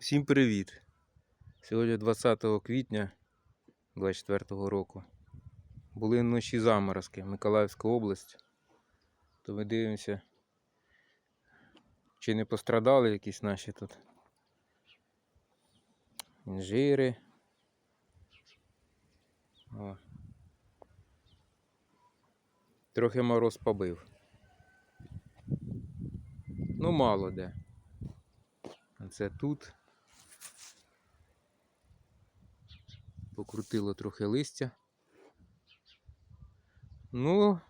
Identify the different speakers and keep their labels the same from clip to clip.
Speaker 1: Всім привіт! Сьогодні 20 квітня 24 року. Були вночі заморозки, Миколаївська область. То ми дивимося, чи не пострадали якісь наші тут інжири. О. Трохи мороз побив. Ну, мало де. Це тут. Покрутило трохи листя. Ну,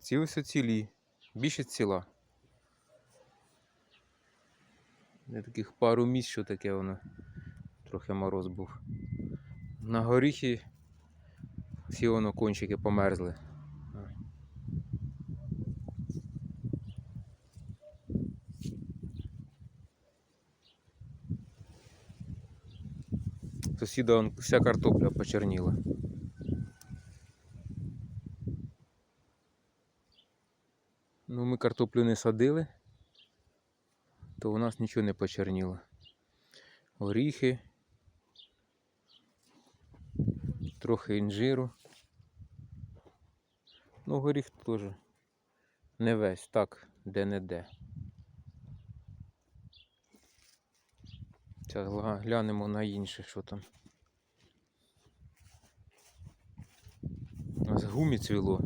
Speaker 1: ці ось цілі. Більше ціла. Не таких пару місць, що таке воно. Трохи мороз був. На горіхи всі воно кончики померзли. Сусіда он, вся картопля почерніла. Ну, ми картоплю не садили, то у нас нічого не почерніло. Горіхи, трохи інжиру. Ну, горіх теж не весь, так, де-не-де. Зараз глянемо на інше, що там. У нас гумі цвіло.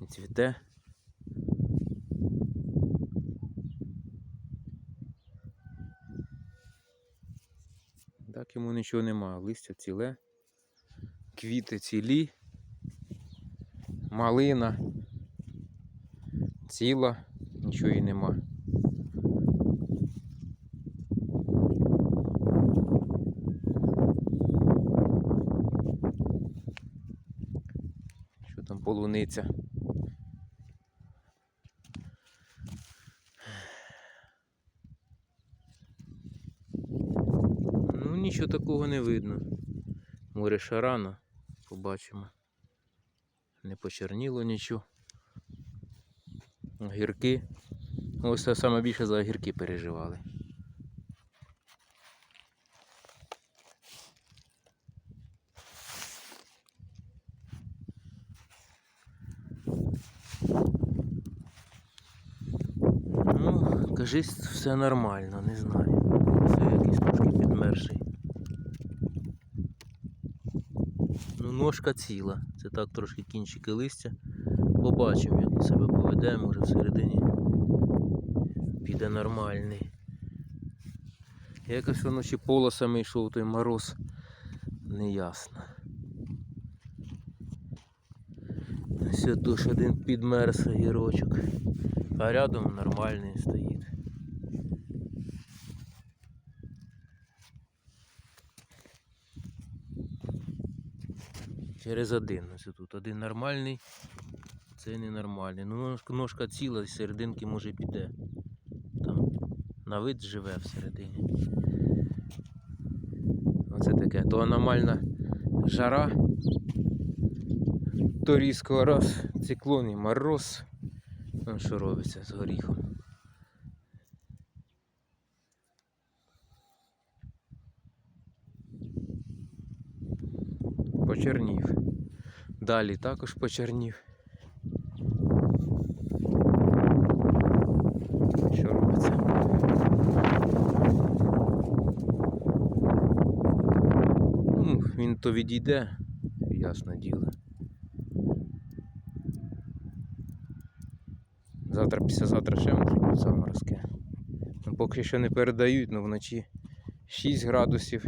Speaker 1: Не цвіте. Так йому нічого немає. Листя ціле, квіти цілі, малина ціла, нічого їй нема. Що там полуниця? Ну, нічого такого не видно. Море ще рано, побачимо. Не почерніло нічого. Огірки. Ось це саме більше за огірки переживали. Ну, кажись, все нормально, не знаю. Це якийсь трошки підмерший. Ну, ножка ціла. Це так трошки кінчики листя. Побачимо, як він себе поведе, може всередині піде нормальний. Якось воно ще полосами йшов той мороз. Неясно. Ось тут один підмерз огірочок. А рядом нормальний стоїть. Через один. Ось тут один нормальний, цей ненормальний. Ну ножка, ціла, з серединки може піде. Там на вид живе всередині. Оце таке. То аномальна жара. То різко раз, циклон і мороз. Ну, що робиться з горіхом. Почернів. Далі також почернів. Що робиться? Ну, він то відійде, ясне діло. Завтра, післязавтра ще можуть бути заморозки. Ну, поки що не передають, але вночі 6 градусів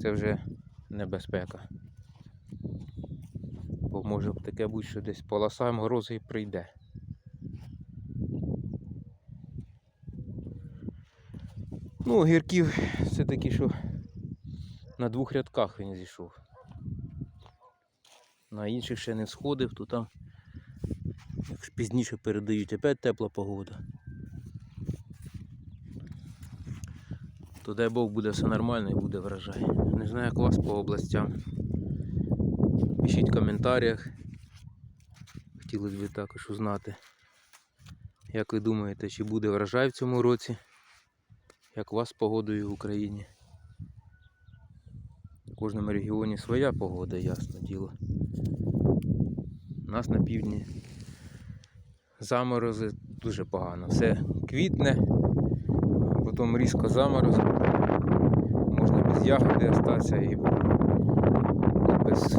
Speaker 1: це вже небезпека. Бо може таке бути, що десь полоса морозу і прийде. Ну, огірків це такі, що на двох рядках він зійшов. На інших ще не сходив, то там як пізніше передають опять тепла погода. То дай Бог буде все нормально і буде врожай. Не знаю, як у вас по областям. Пишіть в коментарях. Хотілося б також узнати, як ви думаєте, чи буде врожай в цьому році. як у вас з погодою в Україні. В кожному регіоні своя погода, ясне діло. У нас на півдні заморози дуже погано. Все квітне, потім різко заморозить. Можна без ягоди остатися і без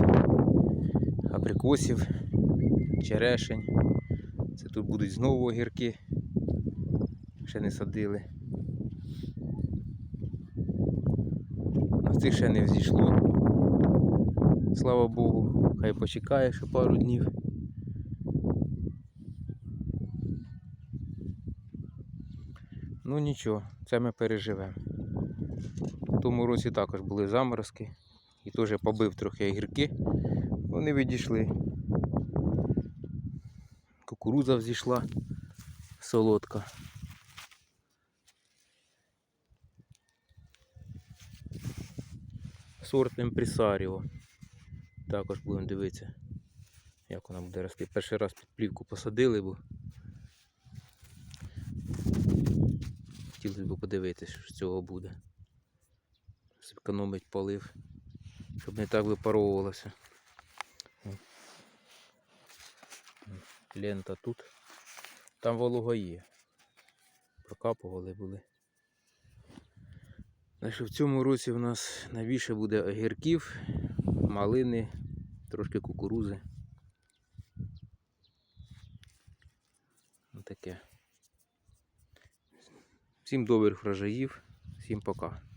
Speaker 1: абрикосів, черешень. Це тут будуть знову огірки. Ще не садили. А цих ще не взійшло. Слава Богу, хай почекає ще пару днів. Ну нічого, це ми переживемо. В тому році також були заморозки і теж побив трохи огірки. Вони відійшли. Кукуруза взійшла солодка. Сорт Емпресаріо. Також будемо дивитися, як вона буде рости. Перший раз під плівку посадили, бо хотілося б подивитися, що з цього буде. Зекономить полив, щоб не так випаровувалося. Лента тут. Там волога є. Прокапували були. Що в цьому році в нас найбільше буде огірків, малини, трошки кукурузи. Таке. Всім добрих врожаїв, всім пока.